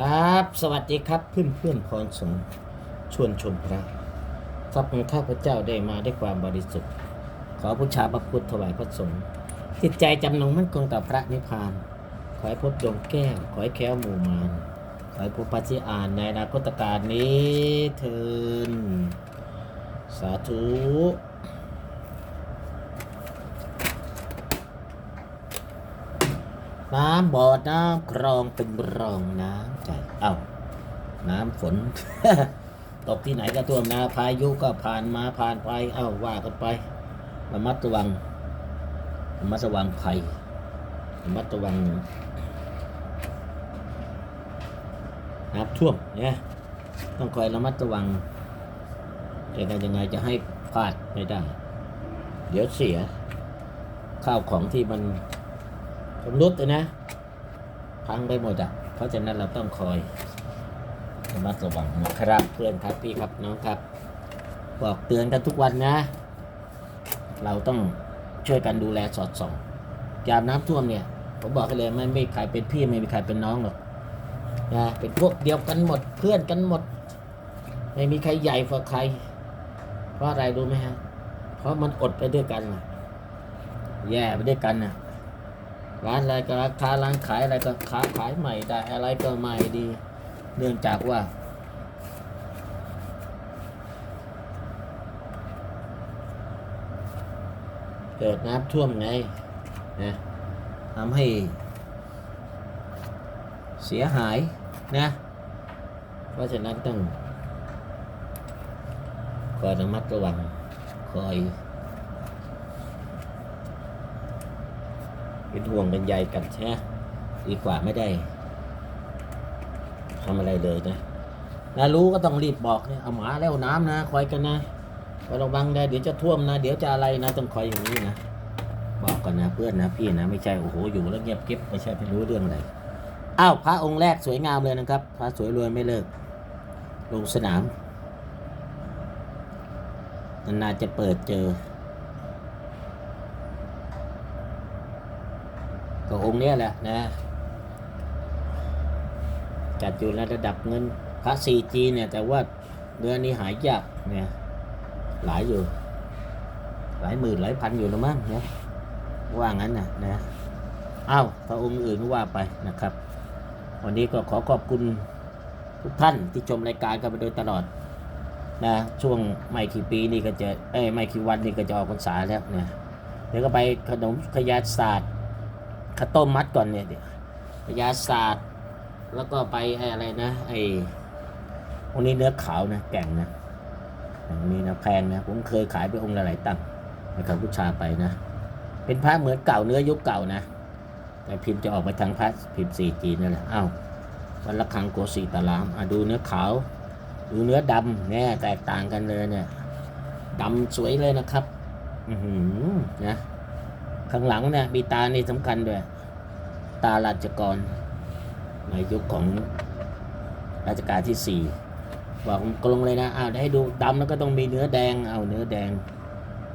ครับ สวัสดีครับเพื่อนเพื่อนพรสงชวนชมพระทรัพย์ของข้าพเจ้าได้มาด้วยความบริสุทธิ์ ขอพุชาพระพุทธถวายพระสงฆ์จิตใจจำนงมั่นคงต่อพระนิพพาน ขอให้พบดวงแก้ว ขอให้แค้วหมู่มารขอให้พบปัจจิอานในอนาคตการนี้เทินสาธุ น้ำบ่อน้ำคลองเป็นรองน้ำใจเอ้าน้ำฝน ตกที่ไหนก็ท่วมนาพายุก็ผ่านมาผ่านไป เอ้าว่ากันไประมัดระวังระมัดระวังภัยระมัดระวังน้ำท่วมเนี่ยต้องคอยระมัดระวังแต่การยังไงจะให้พลาดไม่ได้ เดี๋ยวเสีย ข้าวของที่มัน ชำรุดเลยนะ พังไปหมดอะ เพราะฉะนั้นเราต้องคอยระมัดระวังนะครับเพื่อนครับพี่ครับน้องครับ บอกเตือนกันทุกวันนะ เราต้องช่วยกันดูแลสอดส่องยามน้ำท่วมเนี่ยผมบอกให้เลยไม่ไม่มีใครเป็นพี่ไม่มีใครเป็นน้องหรอกนะเป็นพวกเดียวกันหมดเพื่อนกันหมด ไม่มีใครใหญ่กว่าใคร เพราะอะไรรู้ไหมฮะเพราะมันอดไปด้วยกันแย่ไปด้วยกันน่ะ ร้านอะไรก็ราคาร้านขายอะไรก็ค้าขายใหม่ได้อะไรก็ใหม่ดี เนื่องจากว่า เกิดน้ำท่วมไงนะทำให้เสียหายนะ เพราะฉะนั้นต้องคอยระมัดระวังคอย เป็นห่วงเป็นใยกันใช่ไหมดีกว่าไม่ได้ทำอะไรเลยนะนะรู้ก็ต้องรีบบอกเนี่ยเอาหมาแล้วน้ำนะคอยกันนะคอยระวังนะเดี๋ยวจะท่วมนะ เดี๋ยวจะอะไรนะต้องคอยอย่างนี้นะบอกกันนะเพื่อนนะพี่นะไม่ใช่โอ้โหอยู่แล้วเงียบเก็บไม่ใช่ไม่รู้เรื่องอะไรอ้าวพระองค์แรกสวยงามเลยนะครับ พระสวยรวยไม่เลิก ลงสนามนานๆจะเปิดเจอ ก็องค์นี้แหละนะ จัดอยู่ในระดับเงินพระ 4G เนี่ย แต่ว่าเนื้อนี้หายยากเนี่ยหลายอยู่ หลายหมื่นหลายพันอยู่นะมั้งเนะว่างั้นนะนะอ้าวพระองค์อื่นก็ว่าไปนะครับ วันนี้ก็ขอขอบคุณทุกท่านที่ชมรายการกันมาโดยตลอดนะช่วงไม่กี่ปีนี่ก็จะเอ้ไม่กี่วันนี่ก็จะออกพรรษาแล้วเนี่ยเดี๋ยวก็ไปขนมขยาศาสตร์ ข้าวต้มมัดก่อนเนี่ยเดี๋ยวพยาศาสตร์ แล้วก็ไปไอ้อะไรนะ ไอ้วันนี้เนื้อขาวนะ แก่งนะอย่างนี้นะแพงนะ ผมเคยขายไปองค์ละหลายตังค์ให้กับผู้ชาไปนะ เป็นพระเหมือนเก่าเนื้อยุคเก่านะ แต่พิมพ์จะออกไปทางพระพิมพ์สี่จีนนั่นแหละอ้าววันละครั้งโกสีตารามอะดูเนื้อขาว ดูเนื้อดำเนี่ยแตกต่างกันเลยเนี่ยดำสวยเลยนะครับ อือหือนะ ข้างหลังเนี่ยมีตานี่สำคัญด้วย ตาราชกร ในยุคของรัชกาลที่สี่บอกกลงเลยนะอ้าวให้ดูดำแล้วก็ต้องมีเนื้อแดงเอาเนื้อแดง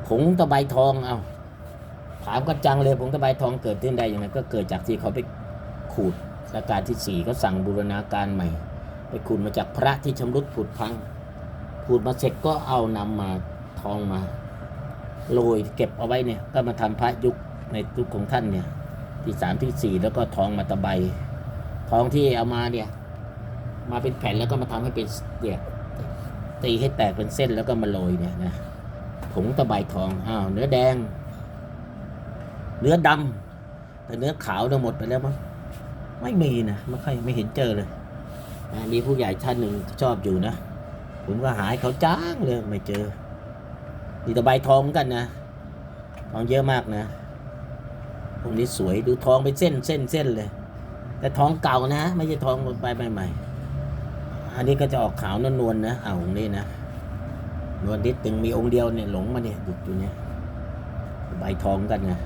ผงตะไบทองเอาถามกันจังเลยผงตะไบทองเกิดขึ้นได้ยังไงก็เกิดจากที่เขาไปขูดรัชกาลที่สี่เขาสั่งบูรณาการใหม่ ไปขูดมาจากพระที่ชำรุดผุดพังขูดมาเสร็จก็เอานำมาทองมาโรยเก็บเอาไว้เนี่ยก็มาทำพระยุค ในยุคของท่านเนี่ย ที่สามที่สี่แล้วก็ทองมาตะไบทองที่เอามาเนี่ย มาเป็นแผ่นแล้วก็มาทำให้เป็นเนี่ยตีให้แตกเป็นเส้นแล้วก็มาโรยเนี่ยนะผงตะไบทองอ้าวเนื้อแดง เนื้อดำแต่เนื้อขาวเนี่ยหมดไปแล้วมั้งไม่มีนะไม่ค่อยไม่เห็นเจอเลยนะมีผู้ใหญ่ท่านหนึ่งชอบอยู่นะผมก็หายเขาจ้างเลยไม่เจอมีตะไบทองกันนะทองเยอะมากนะ พวกนี้สวยดูทองเป็นเส้นเส้นเส้นเลย แต่ทองเก่านะ ไม่ใช่ทองใบใหม่ๆอันนี้ก็จะออกขาวนวลนวลๆนะเอาองค์นี้นะนวลนิดตึงมีองค์เดียวเนี่ยหลงมาเนี่ยดุดอยู่เนี่ยใบทองกันนะ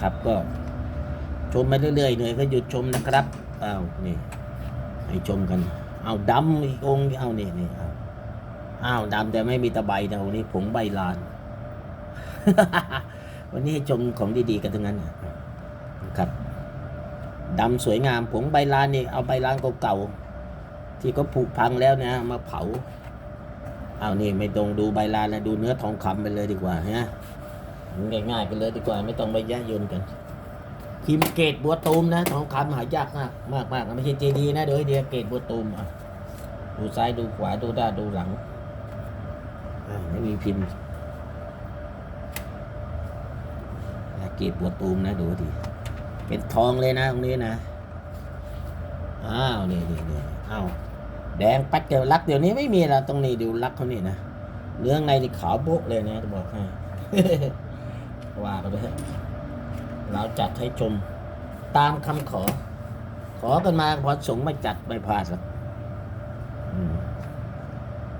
ครับก็ชมไปเรื่อยๆเหนื่อยก็หยุดชมนะครับอ้าวนี่ให้ชมกัน เอาดำอีกองเอานี่นี่เอาอ้าวดำแต่ไม่มีตะไบนะวันนี้ผงใบลาน วันนี้ให้ชมของดีๆกันทั้งนั้นนะครับดำสวยงามผงใบลานนี่เอาใบลานเก่าๆที่เขาผุพังแล้วนะมาเผาเอานี่ไม่ต้องดูใบลานแล้วดูเนื้อทองคำไปเลยดีกว่าฮะง่ายๆไปเลยดีกว่า ไม่ต้องไปแยะยนกันพิมเกตบัวตูมนะทองคำหายากมากมากมากไม่ใช่เจดีนะเดี๋ยวเดียวเกตบัวตูมอะดูซ้ายดูขวาดูด้านดูหลังไม่มีพิมพ์อะ เกตบัวตูมนะดูดิเป็นทองเลยนะตรงนี้นะอ้าวนี่นี่นี่อ้าวแดงปัดเดียวรักเดี๋ยวนี้ไม่มีแล้วตรงนี้ดูรักเขานี่นะเรื่องในที่ขาวโบ๊ะเลยนะจะบอกให้ว่ากันไปเถอะเราจัดให้ชมตามคำขอ ขอกันมาพอสงไม่จัดไม่พลาดหรอก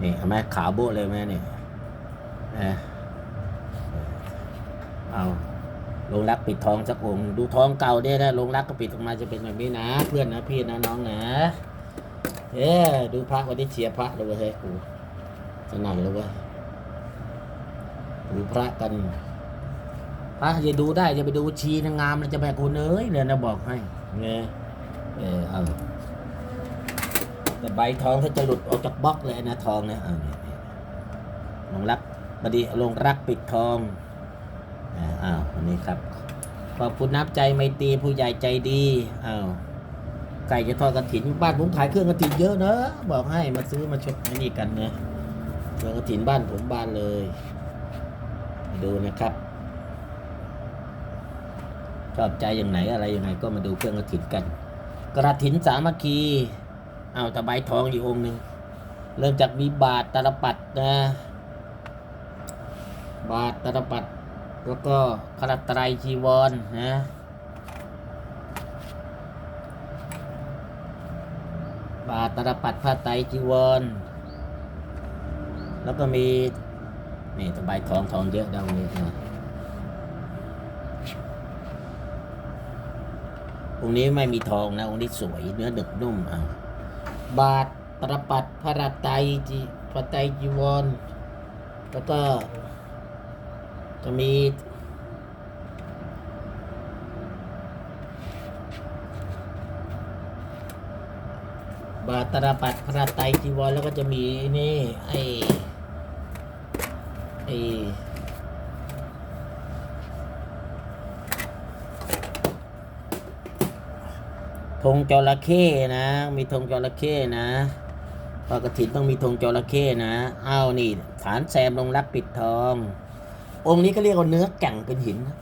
นี่เห็นไหมขาวโบ๊ะเลยไหมนี่เอา ลงรักปิดทองสักองค์ดูทองเก่าเนี่ยนะลงรักก็ปิดออกมาจะเป็นแบบนี้นะ เพื่อนนะพี่นะน้องนะเอ้ดูพระวันนี้เชียร์พระเลยเว้ยเฮ้ยกูสนั่นเลยเว้ยดูพระกันพระจะดูได้จะไปดูชีนางงามแล้วจะแม่กูเนยเนี่ยนะบอกให้เงี้ยเออเอาแต่ใบทองถ้าจะหลุดออกจากบล็อกเลยนะทองนะเอาเนี่ยลงรักบดีลงรักปิดทอง อ้าววันนี้ครับขอบคุณน้ำใจไมตรีผู้ใหญ่ใจดีอ้าวไก่จะทอดกระถินบ้านผมขายเครื่องกระถินเยอะเนอะบอกให้มาซื้อมาชมนนี้กันนะเครื่องกระถินบ้านผมบ้านเลย ดูนะครับชอบใจอย่างไหนอะไรยังไงก็มาดูเครื่องกระถินกัน กระถินสามัคคีเอาตะไบทองอีกองหนึ่งเริ่มจากมีบาทตาลปัดนะ บาทตาลปัด แล้วก็พระตรจีวรนะบาทตรปัดผ้าไตรจีวร แล้วก็มี นี่ตะไบทองทองเยอะดาวนี้นะองค์นี้ไม่มีทองนะ องค์นี้สวยเนื้อหนึบนุ่มอะบาทตรปัดพระไตรจีพระไตรจีวร แล้วก็ จะมีบาตรปัดพระไตรจีวรแล้วก็จะมีนี่ไอ้ไอ้ธงจระเข้นะ มีธงจระเข้นะพอกระถินต้องมีธงจระเข้นะ อ้าวนี่ ฐานแซมลงรักปิดทอง องค์นี้ก็เรียกว่าเนื้อแก่งเป็นหินนะ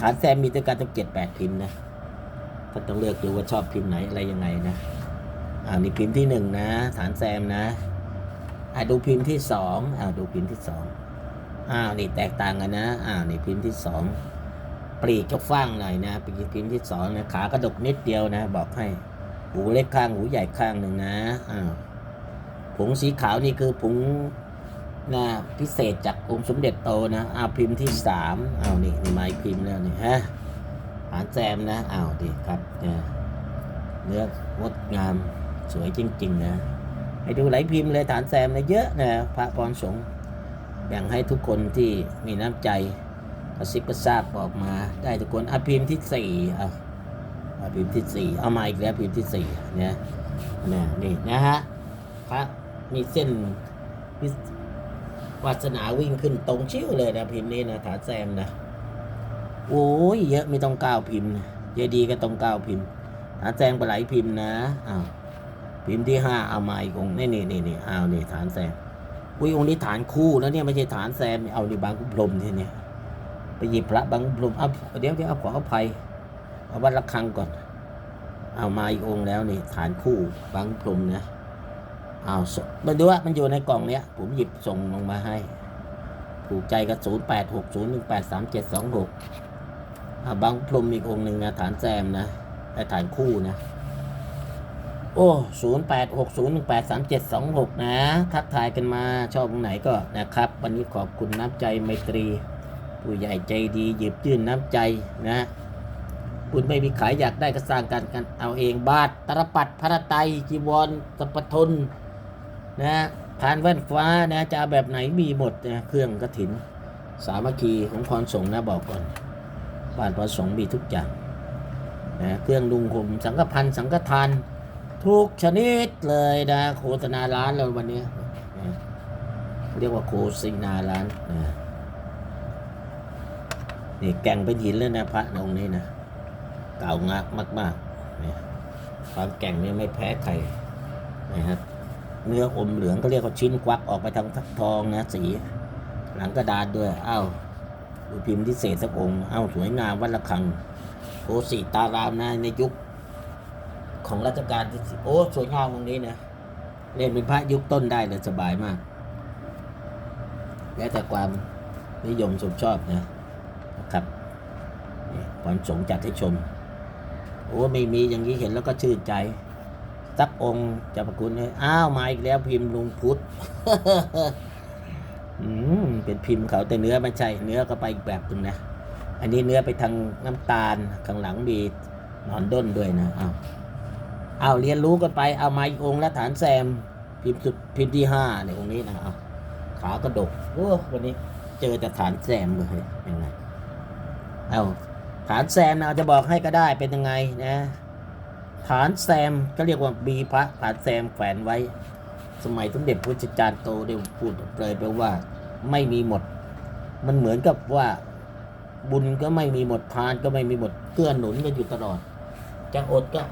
ฐานแซมมีตัวการต้งเจ็ดแปดพิมพ์นะก็ต้องเลือกดูว่าชอบพิมพ์ไหนอะไรยังไงนะอ่านี่พิมพ์ที่หนึ่งนะ ฐานแซมนะอ่าดูพิมพ์ที่สองอ่าดูพิมพ์ที่สองอ้าวนี่แตกต่างกันนะอ้าวนี่พิมพ์ที่สองปลีกจะฟ้างหน่อยนะพิมพ์พิมพ์ที่สองนะขากระดกนิดเดียวนะ บอกให้ หูเล็กข้างหูใหญ่ข้างหนึ่งนะอ้าวผงสีขาวนี่คือผง นะพิเศษจากองค์สมเด็จโตนะอาพิมพ์ที่สามเอานี่นี่ไม้พิมพ์แล้วนี่ฮะฐานแซมนะเอาดีครับเนี่ยเนื้องดงามสวยจริง ๆ นะ ให้ดูไหลายพิมพ์เลยฐานแซมนะเยอะนะพระพรสงฆ์แบ่งให้ทุกคนที่มีน้ำใจกระซิบกระซาบบอกมาได้ทุกคนอะพิมพ์ที่สี่อะอะพิมพ์ที่สี่เอามาอีกแล้วพิมพ์ที่สี่เนี่ยเนี่ยนี่นะฮะพระมีเส้น วาสนาวิ่งขึ้นตรงชิ่วเลยนะพิมพ์นี้นะฐานแซมนะโอ้ยเยอะไม่ต้องก้าวพิมพ์นะเยดีก็ต้องก้าวพิมพ์ฐานแซมปลาไหลพิมพ์นะอ้าวพิมพ์ที่ห้าเอามาอีกองนี่นี่นี่นี่เอานี่ฐานแซมอุ้ยองค์นี้ฐานคู่แล้วเนี่ยไม่ใช่ฐานแซมเอานี่บางกุพรมที่เนี่ยไปหยิบพระบางกุพรมเอาเดี๋ยวเดี๋ยวเอาขออภัยเอาวัดระฆังก่อน เอามาอีกองแล้วนี่ฐานคู่บางกุพรมนะ เอาสมาดูว่ามันอยู่ในกล่องเนี้ย ผมหยิบส่งลงมาให้ ถูกใจกับศูนย์แปดหกศูนย์หนึ่งแปดสามเจ็ดสองหกบางกุพรมอีกองค์หนึ่งนะฐานแซมนะแต่ฐานคู่นะ โอ้ศูนย์แปดหกศูนย์หนึ่งแปดสามเจ็ดสองหกนะ ทักทายกันมาชอบตรงไหนก็นะครับ วันนี้ขอบคุณน้ำใจไมตรี ผู้ใหญ่ใจดีหยิบยื่นน้ำใจนะคุณไม่มีขายอยากได้ก็สร้างกันกันเอาเองบาทตรปัดพระไตรจีวรสัพทน นะทานแว่นฟ้านะจะเอาแบบไหนมีหมดนะเครื่องกระถิน สามัคคีของพรสงฆ์นะบอกก่อนบ้านพรสงฆ์มีทุกอย่างนะเครื่องดุงห่มสังฆพันธ์สังฆทาน ทุกชนิดเลยนะโฆษณาร้านเราวันนี้นะเรียกว่าโฆษณาร้านนะนี่แก่งเป็นหินเลยนะพระองค์นี้นะเก่างามมากๆนี่ยความแก่งนี่ไม่แพ้ใครนะครับ เนื้ออมเหลืองก็เรียกว่าชิ้นควักออกไปทางทองนะสี หลังกระดานด้วยอ้าวดูพิมพ์ที่เศษสักองค์อ้าวสวยงามวัดระฆังโอสีตารามนะในยุคของรัชกาลที่สิโอ้สวยงามตรงนี้นะเล่นเป็นพระยุคต้นได้เลยสบายมาก แล้วแต่ความนิยมชมชอบนะนะครับความสงจัดให้ชม โอ้ไม่มีอย่างนี้เห็นแล้วก็ชื่นใจ สักองค์จะประคุณเลยอ้าวมาอีกแล้วพิมพ์ลุงพุทธอืมเป็นพิมพ์เขาแต่เนื้อไม่ใช่เนื้อก็ไปอีกแบบหนึ่งนะอันนี้เนื้อไปทางน้ำตาลข้างหลังมีหนอนด้นด้วยนะอ้าวเอาเรียนรู้กันไปเอามาอีกองค์และฐานแซม พิมพ์สุดพิมพ์ที่ห้าเนี่ยองค์นี้นะเอาขากระดกโอ้วันนี้เจอแต่ฐานแซมเลยยังไงเอาฐานแซมนะจะบอกให้ก็ได้เป็นยังไงนะ ฐานแซมก็เรียกว่ามีพระฐานแซมแขวนไว้ สมัยสมเด็จพระจารย์โตได้พูดเลยแปลว่า ไม่มีหมด มันเหมือนกับว่าบุญก็ไม่มีหมดทานก็ไม่มีหมดเกื้อหนุนกันอยู่ตลอด จะอดก็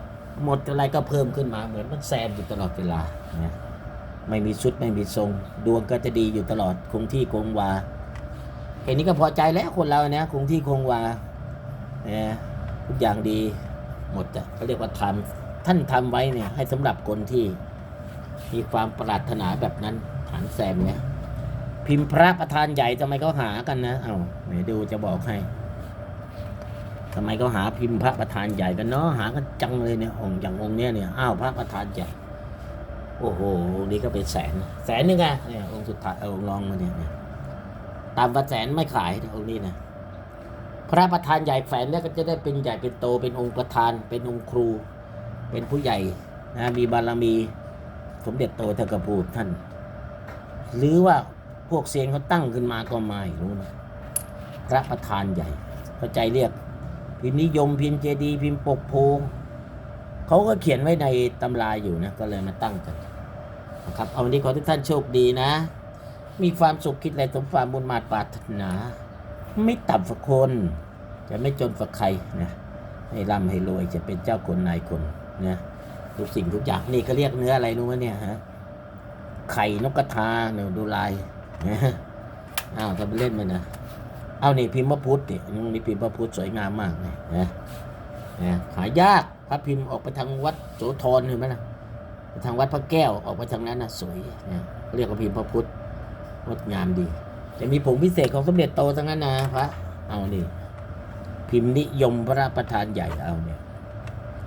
หมดอะไรก็เพิ่มขึ้นมา เหมือนมันแซมอยู่ตลอดเวลานะไม่มีชุดไม่มีทรง ดวงก็จะดีอยู่ตลอดคงที่คงวาแค่นี้ก็พอใจแล้วคนเราเนี่ยคงที่คงวาเนี่ยทุกอย่างดี หมดอะเขาเรียกว่าทำท่านทำไว้เนี่ย ให้สำหรับคนที่มีความปรารถนาแบบนั้นฐานแซมเนี่ย พิมพ์พระประธานใหญ่ทำไมเขาหากันนะเอาเดี๋ยวดูจะบอกให้ทำไมเขาหาพิมพ์พระประธานใหญ่กันเนาะหากันจังเลยเนี่ยองค์อย่างองค์เนี้ยเนี่ยอ้าวพระประธานใหญ่โอ้โหองค์นี้ก็เป็นแสน แสนหนึงอะเนี่ยองค์สุดท้ายเอาองค์รองมาเนี่ยตามประแสนไม่ขายองค์นี้นะ พระประธานใหญ่แฝนเนี่ยก็จะได้เป็นใหญ่เป็นโตเป็นองค์ประธาน เป็นองค์ครู เป็นผู้ใหญ่นะมีบารมีสมเด็จโตเทกพูดท่าน หรือว่าพวกเซียนเขาตั้งขึ้นมาก็ไม่รู้นะพระประธานใหญ่เข้าใจเรียก พิมพ์นิยมพิมพ์เจดี พิมพ์ปกโพเขาก็เขียนไว้ในตำราอยู่นะ ก็เลยมาตั้งกันนะครับเอาวันนี้ขอทุกท่านโชคดีนะ มีความสุขคิดอะไรสมความบุญมาตรปรารถนา ไม่ต่ำฝักคน จะไม่จนฝักใครนะให้ร่ำให้รวยจะเป็นเจ้าคนนายคนนะทุกสิ่งทุกอย่างนี่ก็เรียกเนื้ออะไรรู้ไหมเนี่ยฮะไข่นกกระทาเนี่ยดูลายนะอ้าวทำไปเล่นมันนะเอานี่พิมพ์พระพุทธนี่นี่พิมพ์พระพุทธสวยงามมากเลยนะนะหายากพระพิมพ์ออกไปทางวัดโสธรเห็นไหมนะทางวัดพระแก้วออกไปทางนั้นนะสวยนะเรียกว่าพิมพ์พระพุทธงดงามดี จะมีผงพิเศษของสมเด็จโตทั้งนั้นนะพระเอานี่ พิมพ์นิยมพระประธานใหญ่เอาเนี่ย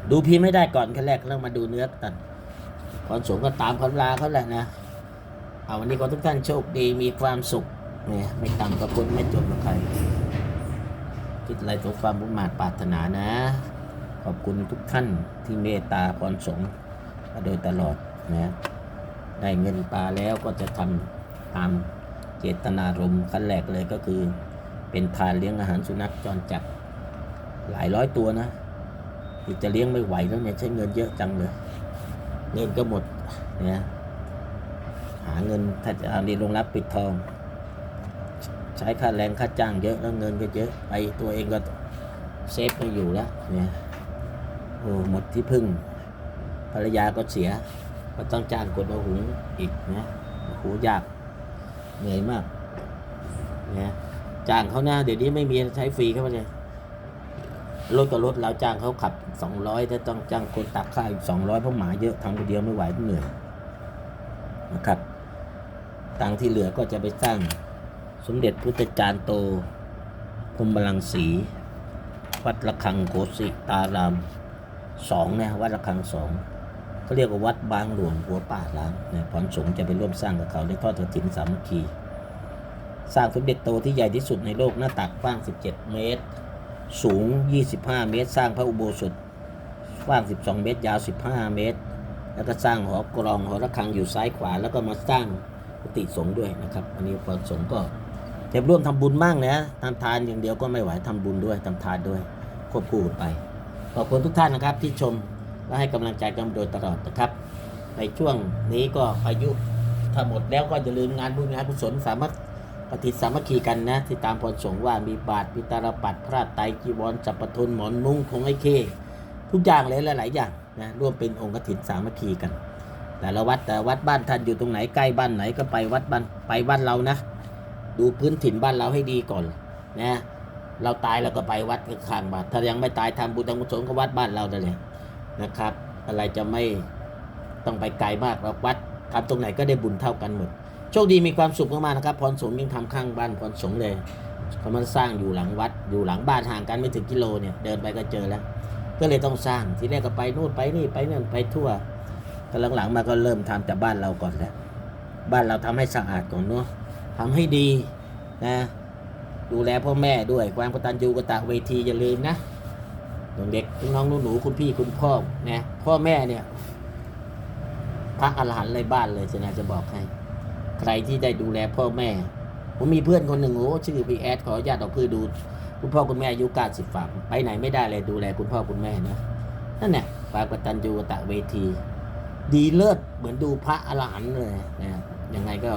ดูพิมพ์ไม่ได้ก่อนขั้นแรกแล้วมาดูเนื้อกันก่อนสงก็ตามคำลาเขาแหละนะ เอาวันนี้ขอทุกท่านโชคดีมีความสุขเนี่ยไม่ต่ำกับคนไม่จนกับใคร คิดอะไรสมความมุ่งมาปรารถนานะ ขอบคุณทุกท่านที่เมตตาพรสงฆ์มาโดยตลอดนะ ได้เงินปลาแล้วก็จะทำตาม ตนารมณ์ขั้นแรกเลยก็คือ เป็นทานเลี้ยงอาหารสุนัขจรจัดหลายร้อยตัวนะจะเลี้ยงไม่ไหวแล้วเนี่ยใช้เงินเยอะจังเลยเงินก็หมดเนี่ยหาเงินถ้าจะเอาดีลงรับปิดทอง ใช้ค่าแรงค่าจ้างเยอะแล้วเงินก็เยอะไปตัวเองก็เซฟไม่อยู่แล้วเนี่ยโอ้หมดที่พึ่ง ภรรยาก็เสีย ก็ต้องจ้างคนมาหุงอีกนะหูยาก เหนื่อยมากนี่จ้างเขาหน้าเดี๋ยวนี้ไม่มีใช้ฟรีเข้ามาเลยรถกับรถเราจ้างเขาขับสองร้อยถ้าต้องจ้างคนตักข้าวอีกสองร้อยเพราะหมาเยอะทำคนเดียวไม่ไหวเหนื่อยนะครับตังที่เหลือก็จะไปสร้างสมเด็จพุทธจารย์โตพรหมลังสีวัดระฆังโกสิตารามสองนะวัดระฆังสอง เขาเรียกว่าวัดบางหลวงหัวป่าล้างนะพรสงจะไปร่วมสร้างกับเขาได้ทอดกฐินสามัคคีสร้างสมเด็จโตที่ใหญ่ที่สุดในโลกหน้าตักกว้าง 17 เมตร สูง 25 เมตร สร้างพระอุโบสถกว้าง 12 เมตร ยาว 15 เมตร แล้วก็สร้างหอกรองหอระฆังอยู่ซ้ายขวา แล้วก็มาสร้างกุฏิสงฆ์ด้วยนะครับ อันนี้พอสงก็จะร่วมทำบุญมั่งนะทำทานอย่างเดียวก็ไม่ไหวทำบุญด้วยทำทานด้วยควบคู่กันไปขอบคุณทุกท่านนะครับที่ชม และให้กำลังใจกันโดยตลอดนะครับ ในช่วงนี้ก็อายุถ้าหมดแล้วก็อย่าลืมงานบุญงานกุศลสามารถปฏิสามัคคีกันนะที่ตามพรสงว่ามีบาทมีตาลปัดพระไตรจีวรจับปทุนหมอนมุ้งคงไอ้เคทุกอย่างเลยหลายๆอย่างนะร่วมเป็นองค์กฐินสามัคคีกัน แต่ละวัดแต่วัดบ้านท่านอยู่ตรงไหนใกล้บ้านไหนก็ไปวัดบ้านไปบ้านเรานะ ดูพื้นถิ่นบ้านเราให้ดีก่อนนะเราตายเราก็ไปวัดข้างบ้านถ้ายังไม่ตายทำบุญทำกุศลก็วัดบ้านเราได้เลย นะครับ อะไรจะไม่ต้องไปไกลมากเราวัดทำตรงไหนก็ได้บุญเท่ากันหมด โชคดีมีความสุขมากๆนะครับ พรสงฆ์ยังทำข้างบ้านพรสงฆ์เลยเขามาสร้างอยู่หลังวัด อยู่หลังบ้านห่างกันไม่ถึงกิโลเนี่ยเดินไปก็เจอแล้ว ก็เลยต้องสร้างทีแรกก็ไปนู่นไปนี่ไปนั่นไปทั่วก็หลังๆมาก็เริ่มทำแต่บ้านเราก่อนแล้ว บ้านเราทำให้สะอาดก่อนเนาะทำให้ดีนะ ดูแลพ่อแม่ด้วยความกตัญญูกตเวทีอย่าลืมนะ เด็กน้องหนูๆคุณพี่คุณพ่อนะพ่อแม่เนี่ยพระอรหันต์เลยบ้านเลยจะนาจะบอกให้ ใครที่ได้ดูแลพ่อแม่ ผมมีเพื่อนคนหนึ่งโอ้ชื่อพี่แอดขออนุญาตเอาเพื่อดู คุณพ่อคุณแม่อายุเก้าสิบฝาไปไหนไม่ได้เลยดูแลคุณพ่อคุณแม่นะนั่นแหละควากตัญญูกตเวที ดีเลิศเหมือนดูพระอรหันต์เลยนะยังไงก็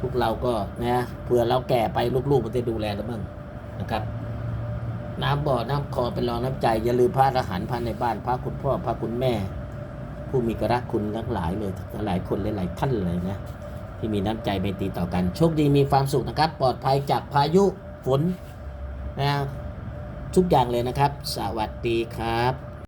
พวกเราก็นะเผื่อเราแก่ไปลูกๆมันจะดูแลเราบ้างนะครับ น้ำบ่อน้ำคอเป็นรองน้ำใจ อย่าลืมพระอรหันต์พระในบ้านพระคุณพ่อพระคุณแม่ ผู้มีกระคุณทั้งหลายเลยหลายคนหลายท่านเลยนะ ที่มีน้ำใจเมตตีต่อกัน โชคดีมีความสุขนะครับ ปลอดภัยจากพายุฝนนะทุกอย่างเลยนะครับ สวัสดีครับ